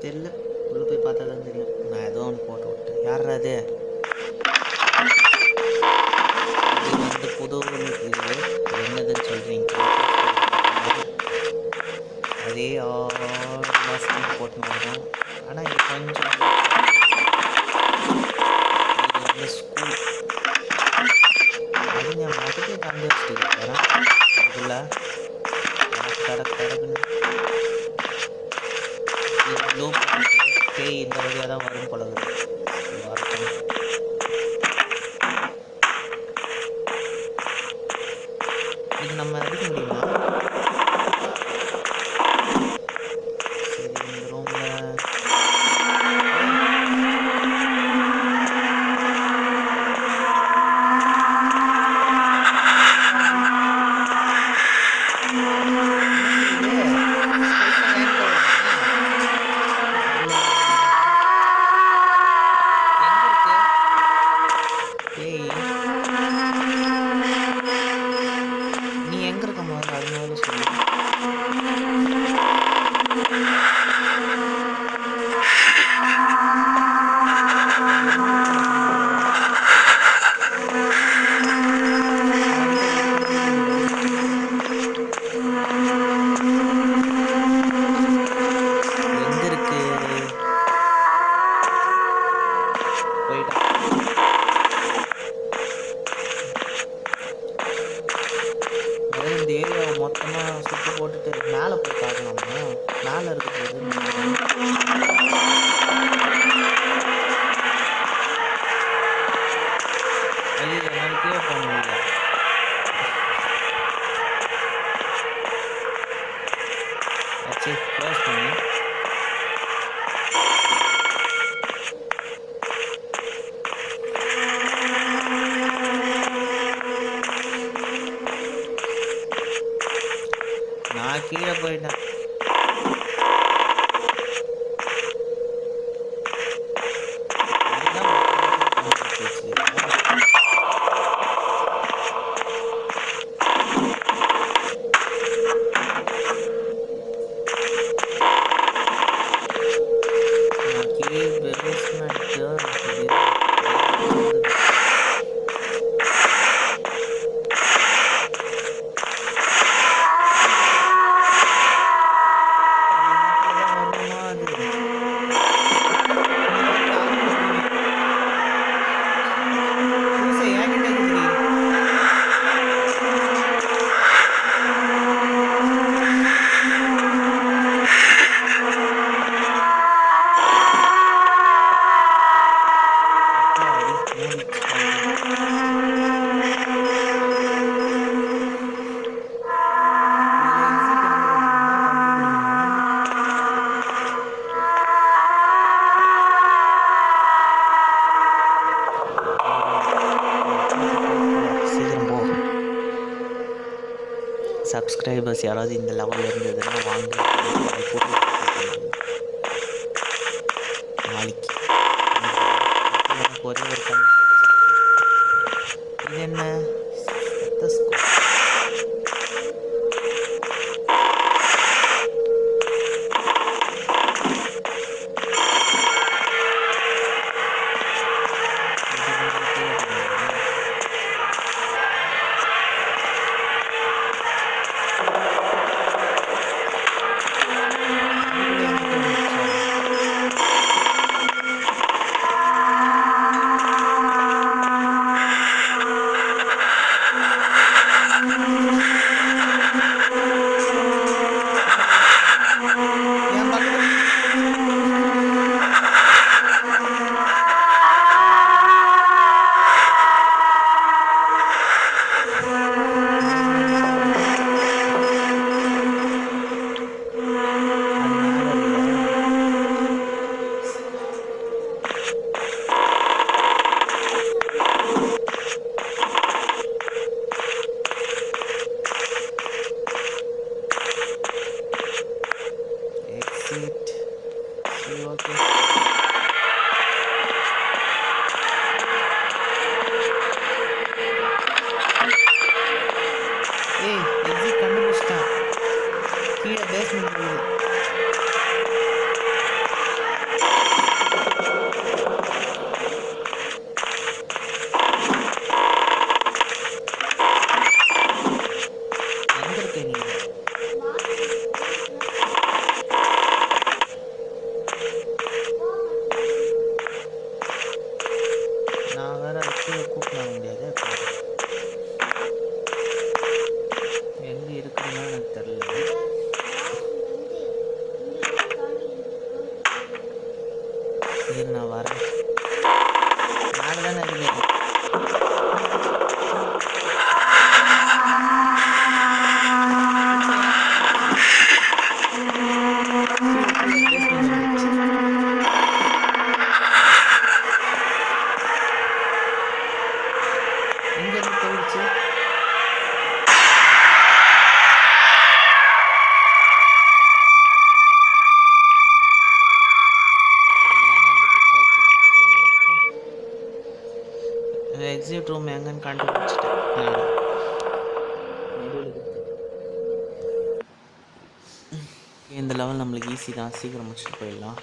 தெரில உள்ளே போய் பார்த்தா தான் தெரியும் நான் ஏதோ ஒன்று போட்டு விட்டேன். யார் அது máquina, pues, சப்ஸ்கிரைபர்ஸ் யாராவது இந்த லெவலில் இருந்ததுன்னா வாங்க. நாளைக்கு. எனக்கு ஒரே ஒரு இது என்ன? சீக்கிரம் முடிச்சுட்டு போயிடலாம்.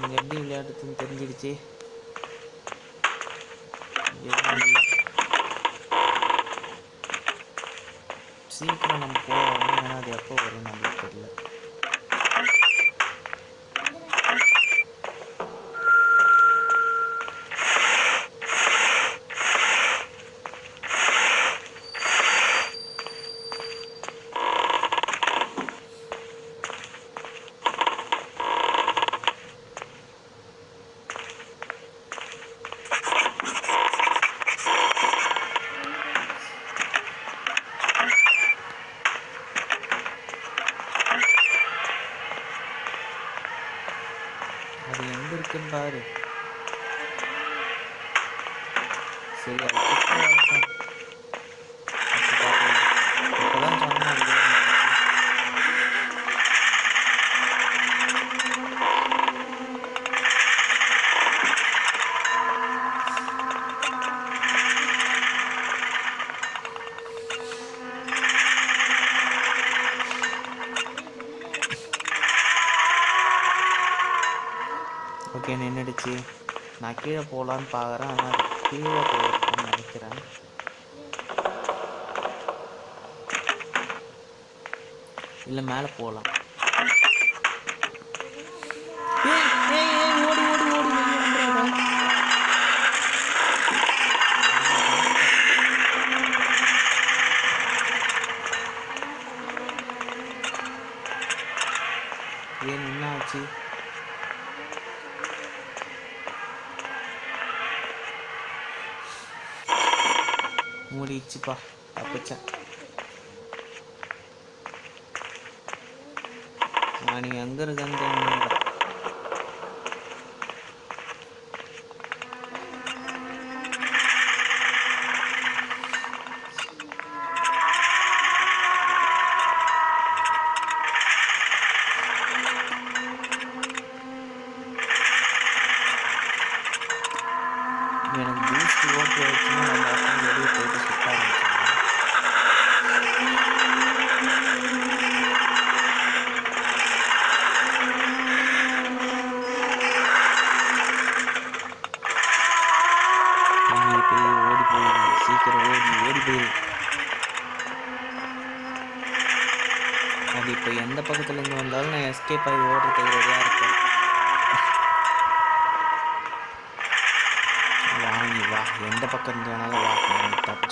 நீங்கள் எப்படி விளையாடுறதுன்னு தெரிஞ்சிடுச்சு. சீக்கிரம் நம்ம போவோம். ஏன்னா அது எப்போ வரும் நம்மளுக்கு தெரியல. இருந்துச்சு. ஓகே நின்றுடுச்சு நான் கீழே போகலான்னு பார்க்குறேன் ஆனால் கீழே போகிறேன் நினைக்கிறேன். இல்லை மேலே போகலாம்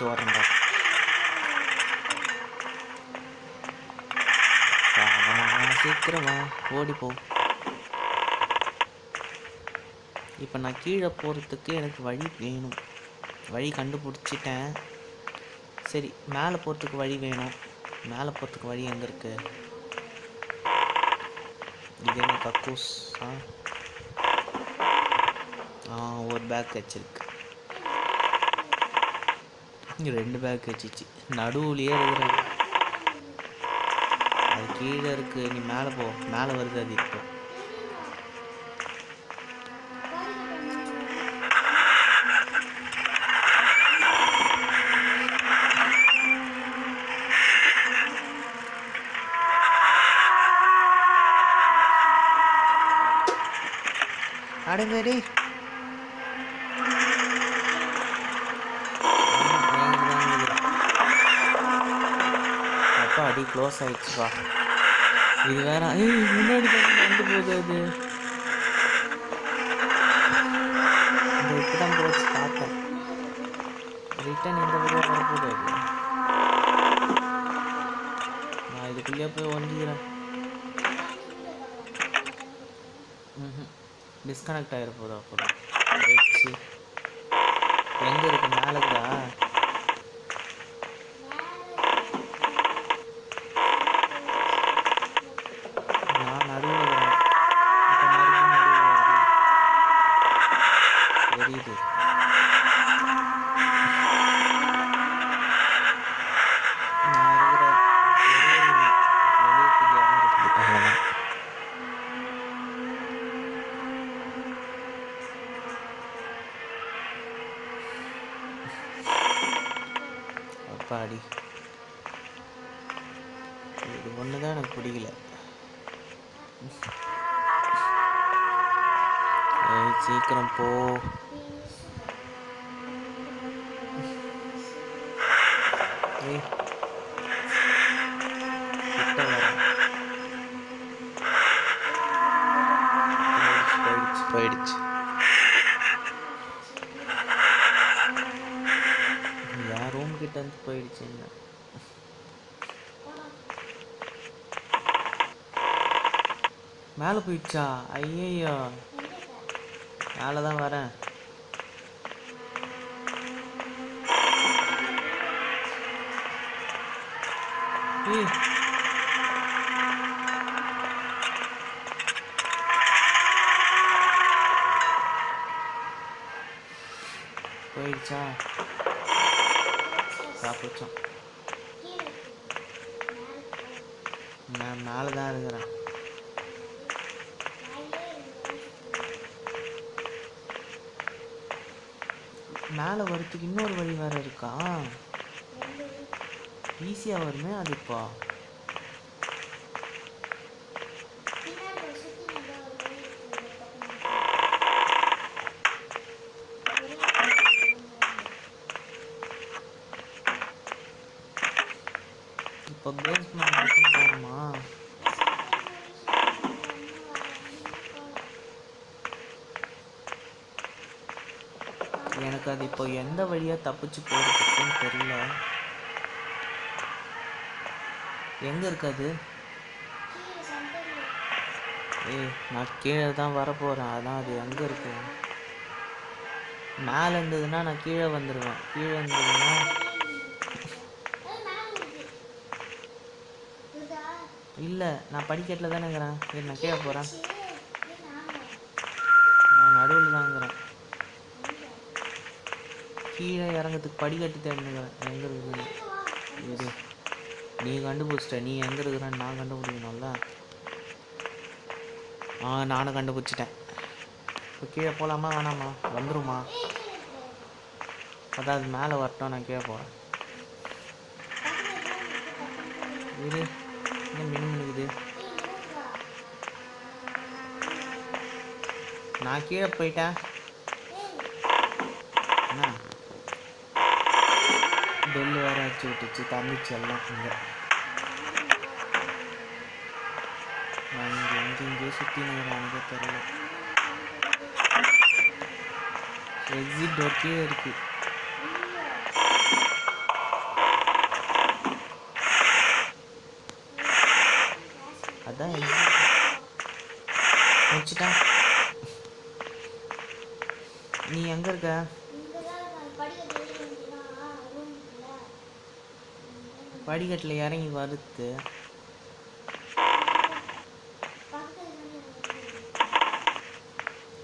நான் வரேன்டா சீக்கிரம் வா இப்போ நான் கீழே போகிறதுக்கு எனக்கு வழி வேணும் வழி கண்டுபிடிச்சிட்டேன் சரி மேலே போகிறதுக்கு வழி வேணும் மேலே போகிறதுக்கு வழி எங்கே இருக்கு இது என்ன கக்கூஸ் ஆ ஆ ஒரு பேக் வச்சிருக்கு ரெண்டு பேக் வச்சிச்சு. நடுவுலையே இருக்கிறது. அது கீழே இருக்கு. நீ மேலே போ. மேலே வருது அது இப்போ. அடங்கடி டேய் அப்பா அடி க்ளோஸ் ஆயிடுச்சுப்பா இது வேற ஏய் முன்னாடி தான் வந்து போகுது அது. இந்த இப்பதான் போச்சு பார்த்தேன். ரிட்டன் எந்த வழியாக வரப்போகுது அது? நான் இதுக்குள்ளேயே போய் ஒழிஞ்சிக்கிறேன் ம் டிஸ்கனெக்ட் ஆகிட போதும் வச்சு எங்கே இருக்கு? மேலே இருக்குதா போயிடுச்சு போயிடுச்சு போயிடுச்சு. என் ரூம் கிட்ட இருந்து போயிடுச்சுங்க மேலே போயிடுச்சா? ஐயையோ. மேலே தான் வரேன். போயிடுச்சா? சாப்பிடுச்சோம் நான் மேலே தான் இருக்கிறேன். மேலே வரத்துக்கு இன்னொரு வழி வேற இருக்கா? ஈஸியாக வருமே அதுப்பா இப்போ? இப்போ பேஸ்மெண்ட் மட்டும் போகணுமா? எனக்கு அது இப்போ எந்த வழியாக தப்பிச்சு போகிறதுக்குன்னு தெரியல. எங்கே இருக்காது ஏய் நான் கீழே தான் வரப்போகிறேன் அதான் அது எங்கே இருக்கு? மேலே இருந்ததுன்னா நான் கீழே வந்துடுவேன் கீழே இருந்ததுன்னா இல்லை நான் படிக்கட்டில் தானே இருக்கிறேன். சரி நான் கீழே போகிறேன் நான் நடுவில் தாங்கிறேன் கீழே இறங்கிறதுக்கு படிக்கட்டு தேடினுக்கிறேன் எங்கே இருக்குது இது. நீ கண்டுபிடிச்சிட்ட நீ எங்கே இருக்கிறன்னு நான் கண்டுபிடிக்கணும்ல ஆ நானும் கண்டுபிடிச்சிட்டேன். இப்போ கீழே போகலாமா வேணாமா? வந்துருமா? அதான் அது மேலே வரட்டும் நான் கீழே போகிறேன் இது என்ன மினு மினுக்குது நான் கீழே போயிட்டேன் என்ன பெல் வேறு அடிச்சு விட்டுச்சு தம்பிச்சு எல்லாம் இங்கே. நான் இங்கே எங்கே எங்கேயோ சுற்றி எனக்கு தெரியல. எக்ஸிட் ஓகே இருக்கு. அதான் exit. நீ எங்க இருக்க? படிக்கட்டில் இறங்கி வருது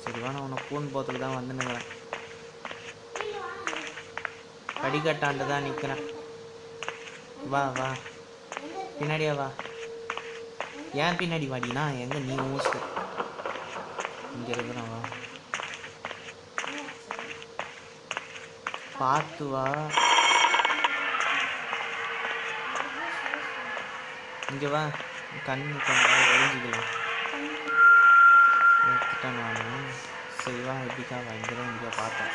சரி வேணா உன்னை ஃபோன் போகிறதுக்கு தான் வந்து நிற்கிறேன் தான் நிற்கிறேன் வா வா. பின்னாடியா வா. ஏன் பின்னாடி வாடினா எங்கே நீ ஊசு இங்கே இருக்கிறேன் வா. பார்த்து வா. இங்கே வா. கண் கொஞ்சம் ஒழிஞ்சிக்கலாம் எடுத்துட்டேன் நான். சரி வா எப்படிக்கா? வா இங்கே தான் இங்கே பார்த்தேன்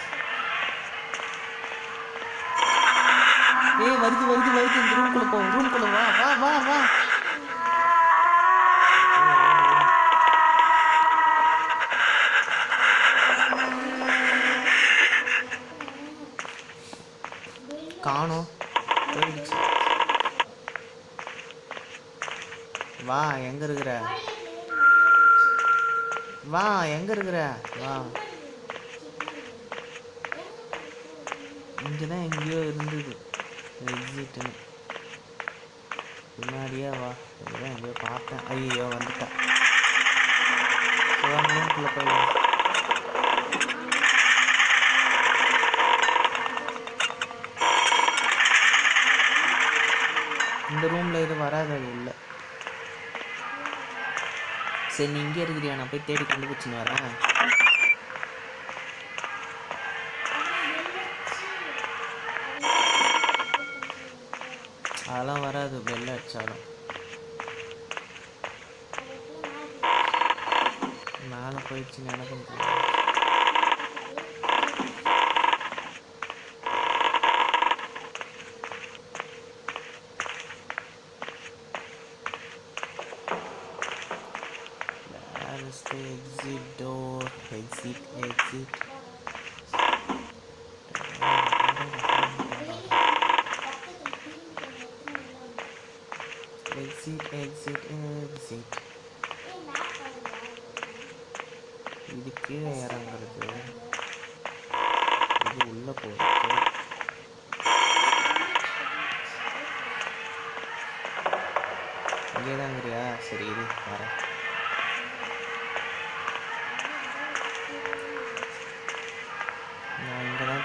ஏய் வருது வருது வருது. இந்த ரூம்குள்ளே போ ரூம்குள்ளே வா வா வா வா. காணோம் போயிடுச்சு வா எங்க இருக்கிற வா எங்க இருக்கிற? வா. இங்கே தான் எங்கேயோ இருந்தது. எக்ஸிட்னு பின்னாடியே வா. இங்கே தான் எங்கேயோ பார்த்தேன். ஐயோ வந்துட்டேன். ரூம்குள்ளே போய் இந்த ரூமில் எதுவும் வராது அது இல்லை. சரி நீ இங்கே இருக்கிறியா? நான் போய் தேடி கண்டுபிடிச்சின்னு வரேன்.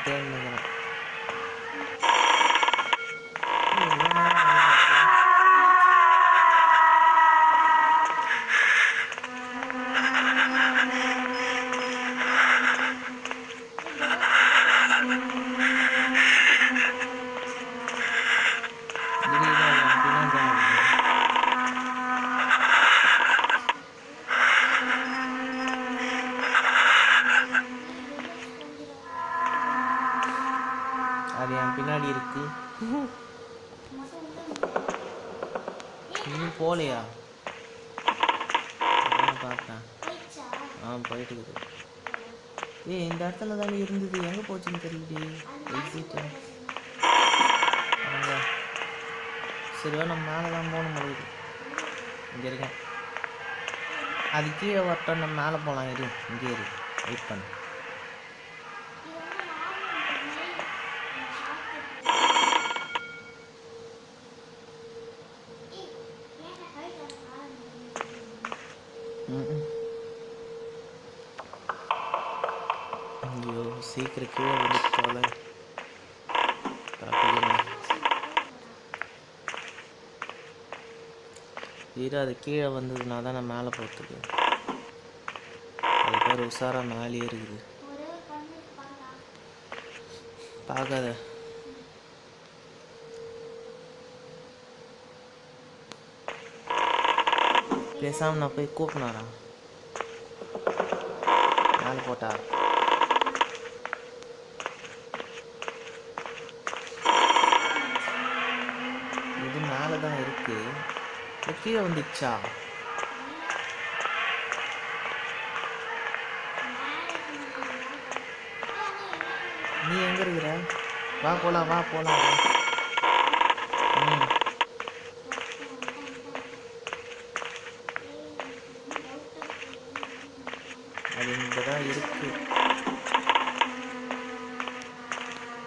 நான் இங்கே தான் தேடினுக்கிறேன் அது ஆ போயிட்டு இருக்குது ஏய் இந்த இடத்துல தானே இருந்தது. எங்கே போச்சுன்னு தெரியலையே. எக்ஸிட்டு. அங்க. சரி வா நம்ம மேலே தான் போகணும் முடியுது இங்கே இருக்கேன். அது கீழே வரட்டும் நம்ம மேலே போகலாம். இரு இங்கே இரு. வெயிட் பண்ணு ம்ம். ஐயோ சீக்கிரம் கீழே வந்து தொலை தப்பிக்கிறேன் இரு அது கீழே வந்ததுனா தான் நான் மேலே போகிறதுக்கு அது பேர் உஷாரா மேலேயே இருக்குது பார்க்காத. பேசாமல் நான் போய் கூப்பினாரா மேலே போட்டா? இது மேலே தான் இருக்குது கீழே வந்துச்சா நீ எங்க இருக்கிற? வா போலாம் வா போலாம். ம். அது இங்கே தான் இருக்கு.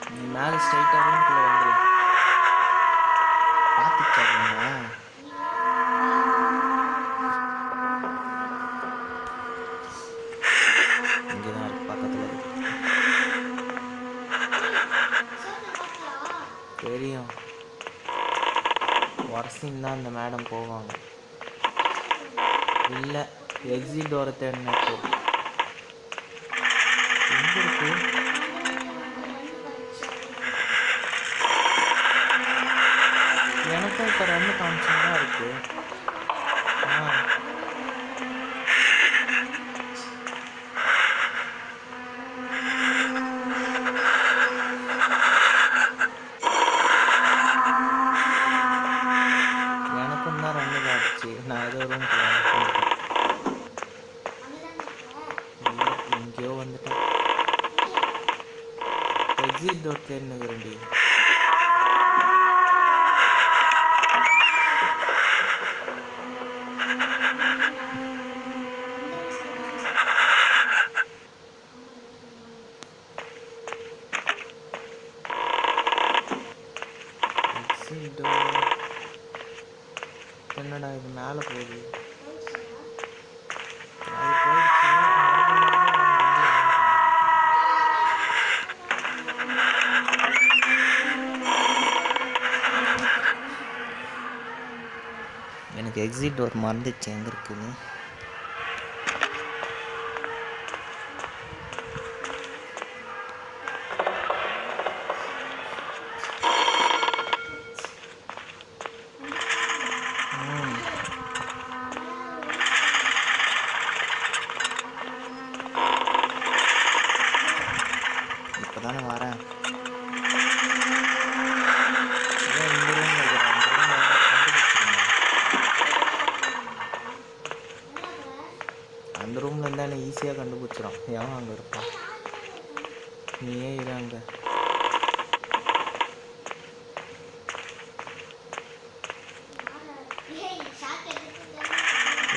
நீ மேலே ஸ்ட்ரைட்டாக ரூம்குள்ளே வந்துடு பார்த்துச்சாருங்க எக்ஸிட் டோரை இப்போ எங்க எனக்கும் இப்போ ரெண்டு காமிஷன் தான் இருக்கு. ஆ. டோர் என்னடா இது மேலே போகுது? எனக்கு எக்ஸிட் டோர் மறந்துச்சு எங்கே இருக்குதுன்னு அந்த ரூம்ல கண்டுபிடிச்சிருந்தேன் இருந்தா என்ன ஈஸியாக கண்டுபிடிச்சிடும் ஏன் அங்கே இருப்பான் நீ ஏன் இரு அங்க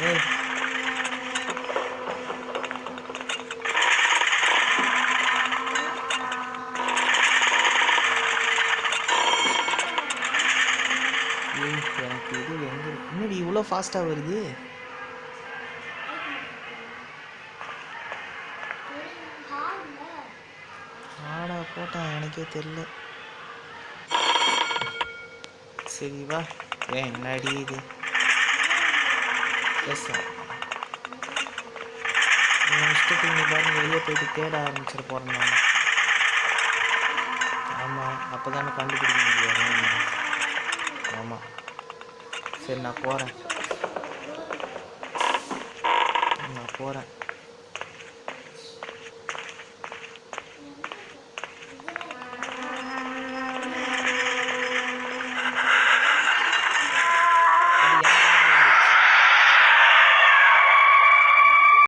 ஏய் ஏய் எனக்கு இது எங்க இருக்கு முன்னாடி இவ்வளோ ஃபாஸ்ட்டாக வருது. ஆடா போட்டேன் எனக்கே தெரியல. சரி வா. ஏன் என்னடி இது? எஸ் என் இஷ்டத்துக்கு நீ பாருங்க வெளியே போயிட்டு தேட ஆரம்பிச்சிட போகிறேன் நான். ஆமாம் அப்போ தானே கண்டுபிடிக்க முடியாது ஆமாம் சரி நான் போகிறேன் நான் போகிறேன்